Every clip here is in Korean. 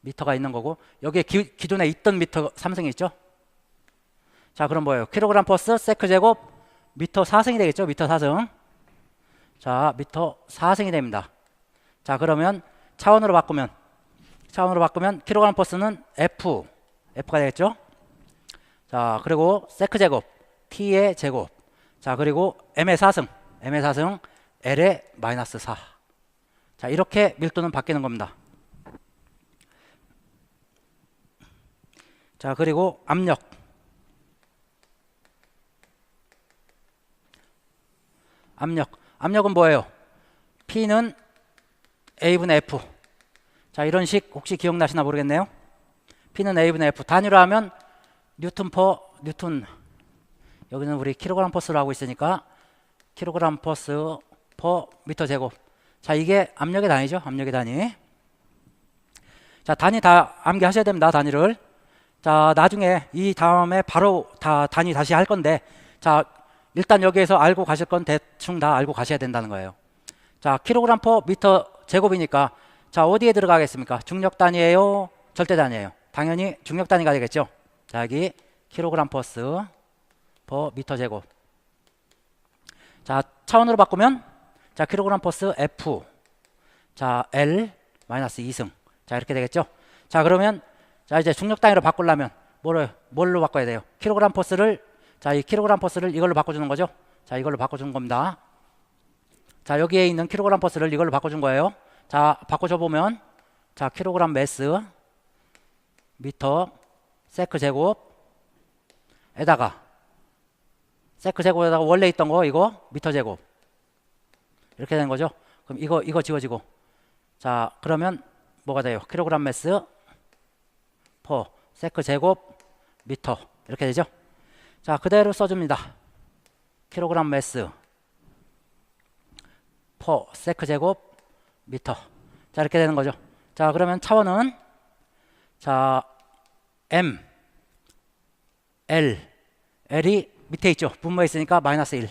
미터가 있는 거고 여기에 기, 기존에 있던 미터 3승이 있죠. 자 그럼 뭐예요? 킬로그램 퍼스 세크 제곱 미터 4승이 되겠죠. 미터 4승. 자 미터 4승이 됩니다. 자 그러면 차원으로 바꾸면 차원으로 바꾸면 킬로그램 퍼스는 F F가 되겠죠. 자 그리고 세크 제곱 T의 제곱 자 그리고 M의 4승 M의 4승 L의 마이너스 4. 자 이렇게 밀도는 바뀌는 겁니다. 자 그리고 압력. 압력. 압력은 뭐예요? P는 A분의 F. 자 이런 식 혹시 기억나시나 모르겠네요. P는 A분의 F. 단위로 하면 뉴턴 퍼 뉴턴 여기는 우리 킬로그램 퍼스로 하고 있으니까 킬로그램 퍼스 퍼 미터 제곱. 자 이게 압력의 단위죠. 압력의 단위. 자 단위 다 암기하셔야 됩니다 단위를 자 나중에 이 다음에 바로 다 단위 다시 할 건데 자 일단 여기에서 알고 가실 건 대충 다 알고 가셔야 된다는 거예요. 자 킬로그램 퍼 미터 제곱이니까 자 어디에 들어가겠습니까? 중력 단위예요? 절대 단위예요? 당연히 중력 단위가 되겠죠? 자 여기 킬로그램 퍼스 퍼 미터 제곱. 자 차원으로 바꾸면 자 킬로그램 퍼스 F. 자 L 마이너스 2승. 자 이렇게 되겠죠? 자 그러면 자 이제 중력 단위로 바꾸려면 뭐를 뭘로 바꿔야 돼요? 킬로그램 퍼스를 자 이 킬로그램 퍼스를 이걸로 바꿔주는 거죠? 자 이걸로 바꿔주는 겁니다. 자 여기에 있는 킬로그램 퍼스를 이걸로 바꿔준 거예요. 자 바꿔줘 보면 자 킬로그램 매스 미터 세크 제곱에다가 세크 제곱에다가 원래 있던 거 이거 미터 제곱. 이렇게 되는 거죠. 그럼 이거 이거 지워지고. 자 그러면 뭐가 돼요? 킬로그램 매스 퍼 세크 제곱 미터 이렇게 되죠. 자 그대로 써줍니다. 킬로그램 매스 퍼 세크 제곱 미터 자 이렇게 되는 거죠. 자 그러면 차원은 자 M L L이 밑에 있죠. 분모에 있으니까 마이너스 1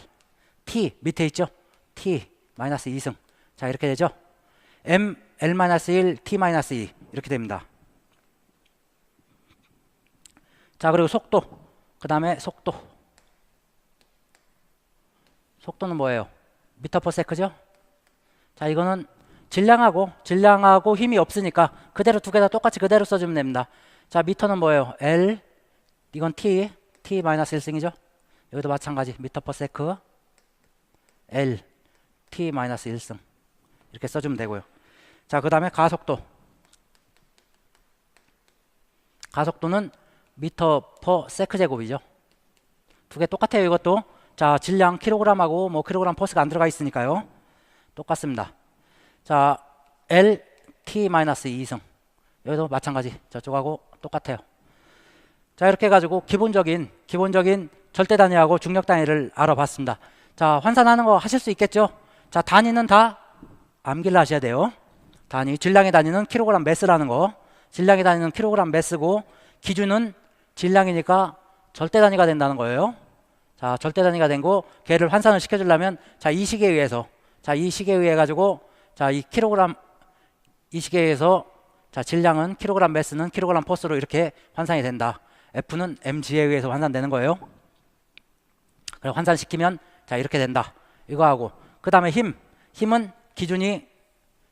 T 밑에 있죠. T 마이너스 2승 자 이렇게 되죠. M L 마이너스 1 T 마이너스 2 이렇게 됩니다. 자 그리고 속도 그 다음에 속도 속도는 뭐예요? 미터 퍼 세크죠? 자 이거는 질량하고 질량하고 힘이 없으니까 그대로 두 개 다 똑같이 그대로 써주면 됩니다. 자 미터는 뭐예요? L 이건 T T 마이너스 1승이죠. 여기도 마찬가지 미터 퍼 세크 L T 마이너스 1승 이렇게 써주면 되고요. 자 그 다음에 가속도 가속도는 미터 퍼 세크 제곱이죠. 두 개 똑같아요 이것도 자 질량 킬로그램하고 뭐 킬로그램 퍼스가 안 들어가 있으니까요. 똑같습니다. 자, L T 마이너스 2승. 여기도 마찬가지. 저쪽하고 똑같아요. 자, 이렇게 해 가지고 기본적인 기본적인 절대 단위하고 중력 단위를 알아봤습니다. 자, 환산하는 거 하실 수 있겠죠? 자, 단위는 다 암기를 하셔야 돼요. 단위, 질량의 단위는 킬로그램 매스라는 거. 질량의 단위는 킬로그램 매스고 기준은 질량이니까 절대 단위가 된다는 거예요. 자, 절대 단위가 된거 걔를 환산을 시켜 주려면 자, 이 식에 의해서 자, 이 식에 의해 가지고 자, 이 킬로그램 이 식에 의해서 자, 질량은 킬로그램 매스는 킬로그램 포스로 이렇게 환산이 된다. F는 mg에 의해서 환산되는 거예요. 그래 환산시키면 자, 이렇게 된다. 이거 하고 그다음에 힘. 힘은 기준이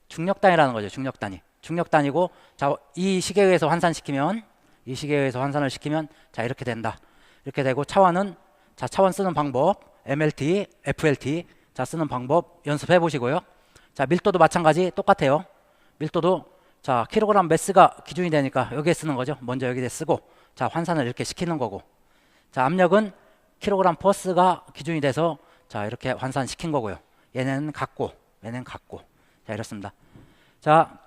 중력 단위라는 거죠. 중력 단위. 중력 단위고 자, 이 식에 의해서 환산시키면 이 의해서 환산을 시키면 자, 이렇게 된다. 이렇게 되고 차원은 자, 차원 쓰는 방법 MLT, FLT 자, 쓰는 방법 연습해 보시고요. 자, 밀도도 마찬가지 똑같아요. 밀도도 자, 킬로그램 매스가 기준이 되니까 여기에 쓰는 거죠. 먼저 여기에 쓰고 자, 환산을 이렇게 시키는 거고. 자, 압력은 킬로그램 퍼스가 기준이 돼서 자, 이렇게 환산시킨 거고요. 얘는 같고 얘는 같고. 자, 이렇습니다. 자,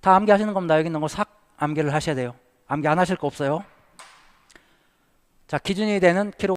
다 암기 하시는 겁니다. 여기 있는 거 싹 암기를 하셔야 돼요. 암기 안 하실 거 없어요. 자, 기준이 되는 킬로